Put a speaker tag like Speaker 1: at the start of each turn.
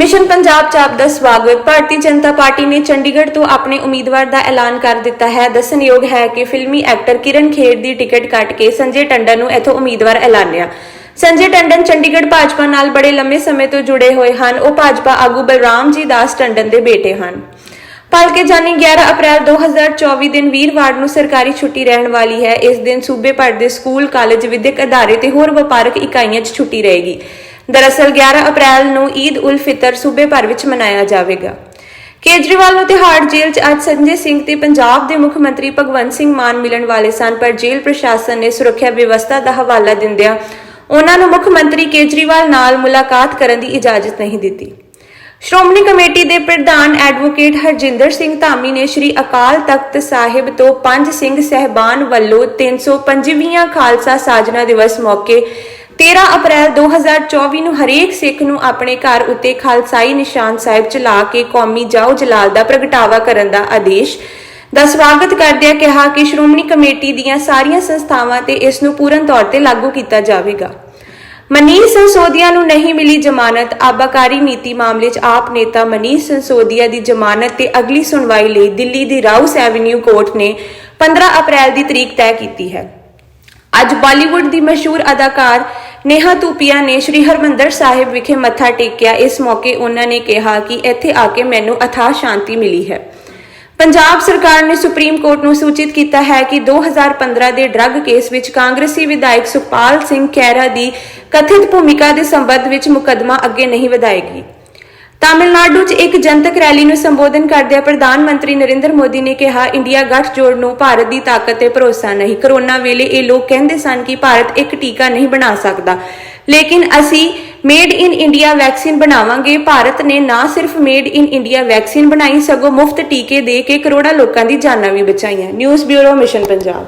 Speaker 1: Mission Punjab ਚ ਆਪ ਦਾ ਸਵਾਗਤ। ਭਾਰਤੀ ਜਨਤਾ ਪਾਰਟੀ ਨੇ ਚੰਡੀਗੜ੍ਹ ਤੋਂ ਆਪਣੇ ਉਮੀਦਵਾਰ ਦਾ ਐਲਾਨ ਕਰ ਦਿੱਤਾ ਹੈ। ਦੱਸਣਯੋਗ ਹੈ ਕਿ ਫਿਲਮੀ ਐਕਟਰ ਕਿਰਨ ਖੇਰ ਦੀ ਟਿਕਟ ਕੱਟ ਕੇ ਸੰਜੇ ਟੰਡਨ ਨੂੰ ਇਥੋਂ ਉਮੀਦਵਾਰ ਐਲਾਨਿਆ। ਸੰਜੇ ਟੰਡਨ ਚੰਡੀਗੜ੍ਹ ਭਾਜਪਾ ਨਾਲ ਬੜੇ ਲੰਮੇ ਸਮੇਂ ਤੋਂ ਜੁੜੇ ਹੋਏ ਹਨ। ਉਹ ਭਾਜਪਾ ਆਗੂ ਬਲਰਾਮ ਜੀ ਦਾਸ ਟੰਡਨ ਦੇ ਬੇਟੇ ਹਨ। ਭਲਕੇ ਜਾਨੀ 11 ਅਪ੍ਰੈਲ 2024 ਦਿਨ ਵੀਰਵਾਰ ਨੂੰ ਸਰਕਾਰੀ ਛੁੱਟੀ ਰਹਿਣ ਵਾਲੀ ਹੈ। ਇਸ ਦਿਨ ਸੂਬੇ ਭਰ ਦੇ ਸਕੂਲ, ਕਾਲਜ ਵਿਦਿਅਕ ਅਦਾਰੇ ਤੇ ਹੋਰ ਵਪਾਰਕ ਇਕਾਈਆਂ 'ਚ ਛੁੱਟੀ ਰਹੇਗੀ। ਦਰਅਸਲ 11 ਅਪ੍ਰੈਲ ਨੂੰ ਈਦ ਉਲ ਫਿਤਰ ਸੂਬੇ ਭਰ ਵਿੱਚ ਮਨਾਇਆ ਜਾਵੇਗਾ। ਕੇਜਰੀਵਾਲ ਨੂੰ ਤਿਹਾੜ ਜੇਲ੍ਹ 'ਚ ਅੱਜ ਸੰਜੇ ਸਿੰਘ ਤੇ ਪੰਜਾਬ ਦੇ ਮੁੱਖ ਮੰਤਰੀ ਭਗਵੰਤ ਸਿੰਘ ਮਾਨ ਮਿਲਣ ਵਾਲੇ ਸਨ, ਪਰ ਜੇਲ੍ਹ ਪ੍ਰਸ਼ਾਸਨ ਨੇ ਸੁਰੱਖਿਆ ਵਿਵਸਥਾ ਦਾ ਹਵਾਲਾ ਦਿੰਦਿਆਂ ਉਹਨਾਂ ਨੂੰ ਮੁੱਖ ਮੰਤਰੀ ਕੇਜਰੀਵਾਲ ਨਾਲ ਮੁਲਾਕਾਤ ਕਰਨ ਦੀ ਇਜਾਜ਼ਤ ਨਹੀਂ ਦਿੱਤੀ। ਸ਼੍ਰੋਮਣੀ ਕਮੇਟੀ ਦੇ ਪ੍ਰਧਾਨ ਐਡਵੋਕੇਟ ਹਰਜਿੰਦਰ ਸਿੰਘ ਧਾਮੀ ਨੇ ਸ੍ਰੀ ਅਕਾਲ ਤਖਤ ਸਾਹਿਬ ਤੋਂ ਪੰਜ ਸਿੰਘ ਸਹਿਬਾਨ ਵੱਲੋਂ 325ਵੀਂ ਖਾਲਸਾ ਸਾਜਨਾ ਦਿਵਸ ਮੌਕੇ 13 ਅਪ੍ਰੈਲ 2024 ਨੂੰ ਹਰੇਕ ਸਿੱਖ ਨੂੰ ਆਪਣੇ ਘਰ ਉੱਤੇ ਖਾਲਸਾਈ ਨਿਸ਼ਾਨ ਸਾਹਿਬ ਚਲਾ ਕੇ ਕੌਮੀ ਜਾਓ ਜਲਾਲ ਦਾ ਪ੍ਰਗਟਾਵਾ ਕਰਨ ਦਾ ਆਦੇਸ਼ ਦਾ ਸਵਾਗਤ ਕਰਦਿਆਂ ਕਿਹਾ ਕਿ ਸ਼੍ਰੋਮਣੀ ਕਮੇਟੀ ਦੀਆਂ ਸਾਰੀਆਂ ਸੰਸਥਾਵਾਂ ਤੇ ਇਸ ਨੂੰ ਪੂਰਨ ਤੌਰ ਤੇ ਲਾਗੂ ਕੀਤਾ ਜਾਵੇਗਾ। ਮਨੀਸ਼ ਸੰਸੋਦੀਆ ਨੂੰ ਨਹੀਂ ਮਿਲੀ ਜ਼ਮਾਨਤ। ਆਬਾਕਾਰੀ ਨੀਤੀ ਮਾਮਲੇ 'ਚ ਆਪ ਨੇਤਾ ਮਨੀਸ਼ ਸੰਸੋਦੀਆ ਦੀ ਜ਼ਮਾਨਤ ਤੇ ਅਗਲੀ ਸੁਣਵਾਈ ਲਈ ਦਿੱਲੀ ਦੀ ਰਾਉਸ ਐਵਨਿਊ ਕੋਰਟ ਨੇ 15 ਅਪ੍ਰੈਲ ਦੀ ਤਰੀਕ ਤੈਅ ਕੀਤੀ ਹੈ। ਅੱਜ ਬਾਲੀਵੁੱਡ ਦੀ ਮਸ਼ਹੂਰ ਅਦਾਕਾਰ ਨੇਹਾ ਧੂਪੀਆ ਨੇ ਸ਼੍ਰੀ ਹਰਮੰਦਰ ਸਾਹਿਬ ਵਿਖੇ ਮੱਥਾ ਟੇਕਿਆ। ਇਸ ਮੌਕੇ ਉਹਨਾਂ ਨੇ ਕਿਹਾ ਕਿ ਇੱਥੇ ਆ ਕੇ ਮੈਨੂੰ ਅਥਾਹ ਸ਼ਾਂਤੀ ਮਿਲੀ ਹੈ। ਪੰਜਾਬ ਸਰਕਾਰ ਨੇ ਸੁਪਰੀਮ ਕੋਰਟ ਨੂੰ ਸੂਚਿਤ ਕੀਤਾ ਹੈ ਕਿ 2015 ਦੇ ਡਰੱਗ ਕੇਸ ਵਿੱਚ ਕਾਂਗਰਸੀ ਵਿਧਾਇਕ ਸੁਖਪਾਲ ਸਿੰਘ ਖਹਿਰਾ ਦੀ ਕਥਿਤ ਭੂਮਿਕਾ ਦੇ ਸੰਬੰਧ ਵਿੱਚ ਮੁਕੱਦਮਾ ਅੱਗੇ ਨਹੀਂ ਵਧਾਏਗੀ। ਤਾਮਿਲਨਾਡੂ 'ਚ ਇੱਕ ਜਨਤਕ ਰੈਲੀ ਨੂੰ ਸੰਬੋਧਨ ਕਰਦਿਆਂ ਪ੍ਰਧਾਨ ਮੰਤਰੀ ਨਰਿੰਦਰ ਮੋਦੀ ਨੇ ਕਿਹਾ, ਇੰਡੀਆ ਗੱਠਜੋੜ ਨੂੰ ਭਾਰਤ ਦੀ ਤਾਕਤ ਤੇ ਭਰੋਸਾ ਨਹੀਂ। ਕਰੋਨਾ ਵੇਲੇ ਇਹ ਲੋਕ ਕਹਿੰਦੇ ਸਨ ਕਿ ਭਾਰਤ ਇੱਕ ਟੀਕਾ ਨਹੀਂ ਬਣਾ ਸਕਦਾ। ਲੇਕਿਨ ਅਸੀਂ ਮੇਡ ਇਨ ਇੰਡੀਆ ਵੈਕਸੀਨ ਬਣਾਵਾਂਗੇ। ਭਾਰਤ ਨੇ ਨਾ ਸਿਰਫ ਮੇਡ ਇਨ ਇੰਡੀਆ ਵੈਕਸੀਨ ਬਣਾਈ, ਸਗੋਂ ਮੁਫਤ ਟੀਕੇ ਦੇ ਕੇ ਕਰੋੜਾਂ ਲੋਕਾਂ ਦੀ ਜਾਨਾਂ ਵੀ ਬਚਾਈਆਂ। News bureau mission Punjab.